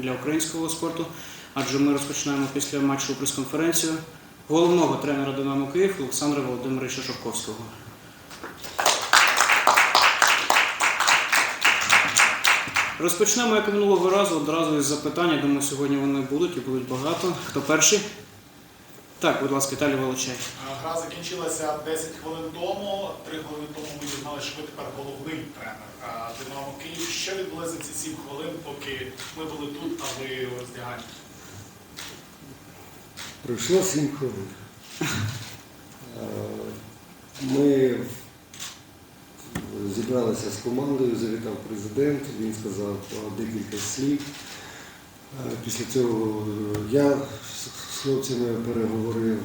для українського спорту, адже ми розпочинаємо після матчу прес-конференцію головного тренера Динамо Київ Олександра Володимировича Шовковського. Розпочнемо, як минулого разу, одразу із запитань. Я думаю, сьогодні вони будуть і будуть багато. Хто перший? Так, будь ласка, Віталій Волочай. Гра закінчилася 10 хвилин тому. Три хвилини тому ми дізналися, що ви тепер головний тренер а, Динамо Київ. Що відбулося за ці 7 хвилин, поки ми були тут, а ви у роздяганні? Пройшло 7 хвилин. Е, Ми зібралися з командою, завітав президент, він сказав декілька слів. Е, Після цього я з хлопцями переговорив.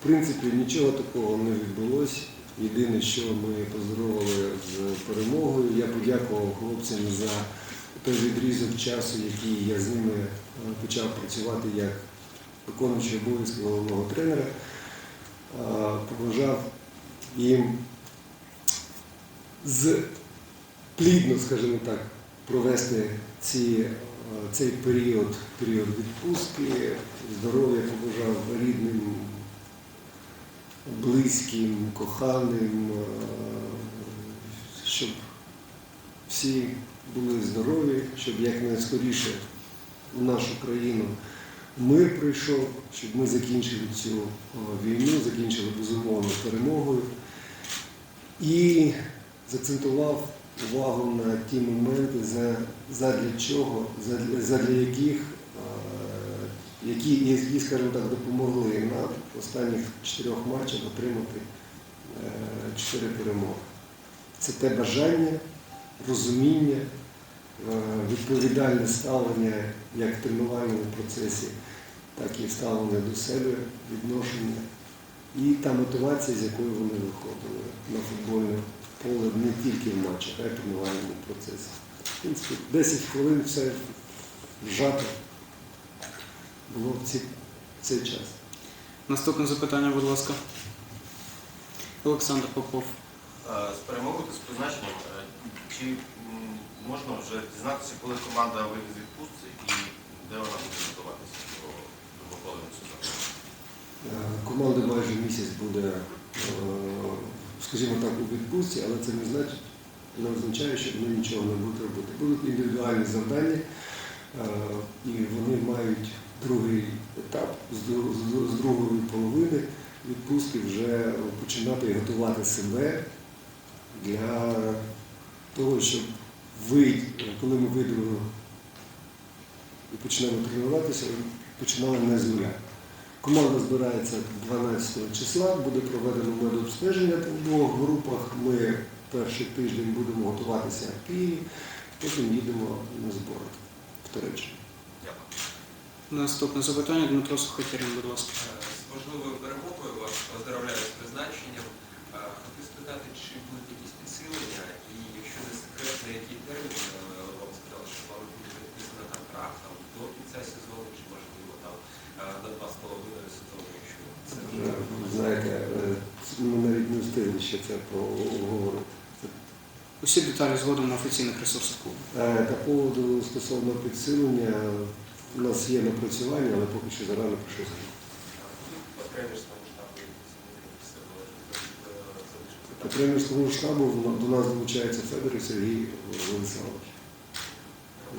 В принципі, нічого такого не відбулося. Єдине, що ми поздоровали з перемогою. Я подякував хлопцям за той відрізок часу, який я з ними е, почав працювати як виконуючий обов'язки головного тренера. Е, Побажав їм з плідно, скажімо так, провести ці, е, цей період, період відпустки, здоров'я побажав рідним, близьким, коханим, е, щоб всі були здорові, щоб якнайскоріше в нашу країну мир прийшов, щоб ми закінчили цю війну, закінчили безумовно перемогою. І закцентував увагу на ті моменти, задля чого, задля, яких, які, які, скажімо так, допомогли нам в останніх чотирьох матчах отримати е, чотири перемоги. Це те бажання, розуміння, е, відповідальне ставлення як в тренувальному процесі, так і ставлення до себе, відношення. І та мотивація, з якою вони виходили на футбольне поле не тільки в матчах, а й в тренувальному процесі. В принципі, 10 хвилин все вжато було в ці- цей час. Наступне запитання, будь ласка. Олександр Попов. Е, З перемогою та з призначенням, е, чи можна вже дізнатися, коли команда вийде з відпустці і де вона буде готуватися до другополовини сезону? Е, Команда майже місяць буде, е, скажімо так, у відпустці, але це не значить, не означає, що вони нічого не будуть робити. Будуть індивідуальні завдання, е, і вони мають другий етап з другої половини відпустки вже починати готувати себе для того, щоб ви, коли ми вийдемо і почнемо тренуватися, починали не з нуля. Команда збирається 12 числа, буде проведено медобстеження в двох групах. Ми перший тиждень будемо готуватися в Києві, потім їдемо на збори в Туреччину. Дякую. Наступне запитання Дмитро Сухотярин, будь ласка. З важливою перемогою вас поздравляю з призначенням. Е, Хотів спитати, чи будуть якісь підсилення, і якщо не секрет, на який термін е, вам сказали, що вам буде підписано контракт там, до кінця сезону, чи можливо там е, на два з половиною сезону, якщо це Вже, ви знаєте, е, ми навіть не встигли ще це проговорити. Усі деталі згодом на офіційних ресурсах клубу. Е, По поводу стосовно підсилення, у нас є напрацювання, але поки що зарано про щось. по тренерському штабу до нас долучається Федор і Сергій Владиславович.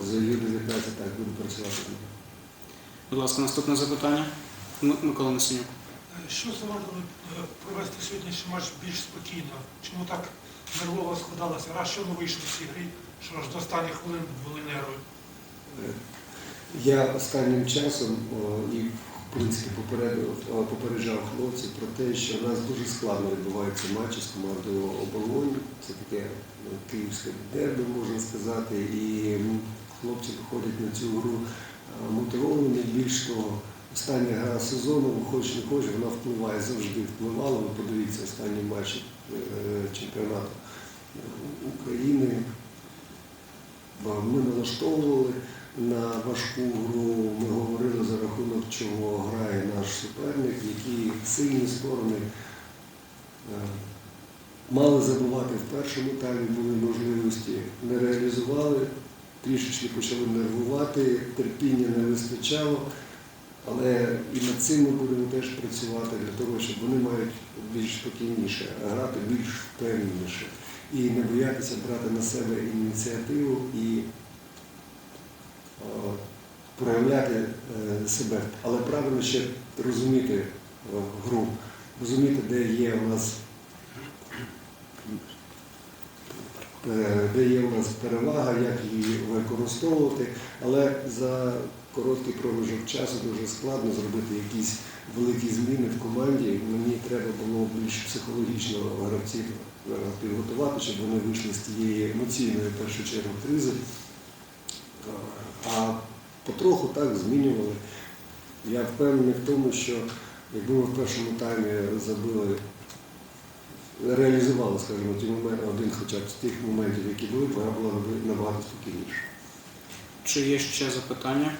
За Ю-19 так буду працювати з. Будь ласка, наступне запитання. Микола Насенюк. Що завадило е, провести сьогоднішній матч більш спокійно? Чому так нервово складалося? Раз що не вийшло цій грі, що аж до останніх хвилин були нерви. Я останнім часом і в принципі попереджав хлопців про те, що в нас дуже складно відбуваються матчі з командою оболонь. Це таке ну, київське дерби, можна сказати, і хлопці виходять на цю гру мотивовані. Більш того, остання гра сезону, хоч не хоч, вона впливає, завжди впливала. Ви подивіться останні матчі е, чемпіонату України. Ми налаштовували на важку гру. Ми говорили за рахунок чого грає наш суперник, які сильні сторони е, мали забувати в першому таймі, були можливості, не реалізували. трішечки почали нервувати, терпіння не вистачало. Але і над цим ми будемо теж працювати для того, щоб вони мають більш спокійніше, грати більш впевненіше і не боятися брати на себе ініціативу і о, проявляти е, себе. Але правильно ще розуміти о, гру, розуміти, де є у нас е, де є у нас перевага, як її використовувати, але за короткий проміжок часу дуже складно зробити якісь великі зміни в команді. Мені треба було більш психологічно гравців е, підготувати, щоб вони вийшли з тієї емоційної в першу чергу кризи. Е, А потроху так змінювали. Я впевнений в тому, що якби ми в першому таймі забили, реалізували, скажімо, ті моменти, один хоча б з тих моментів, які були, вона була набагато спокійніша. Чи є ще запитання?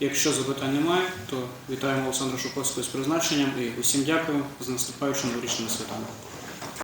Якщо запитань немає, то вітаємо Олександра Шуковського з призначенням і усім дякую з наступаючим новорічними святами.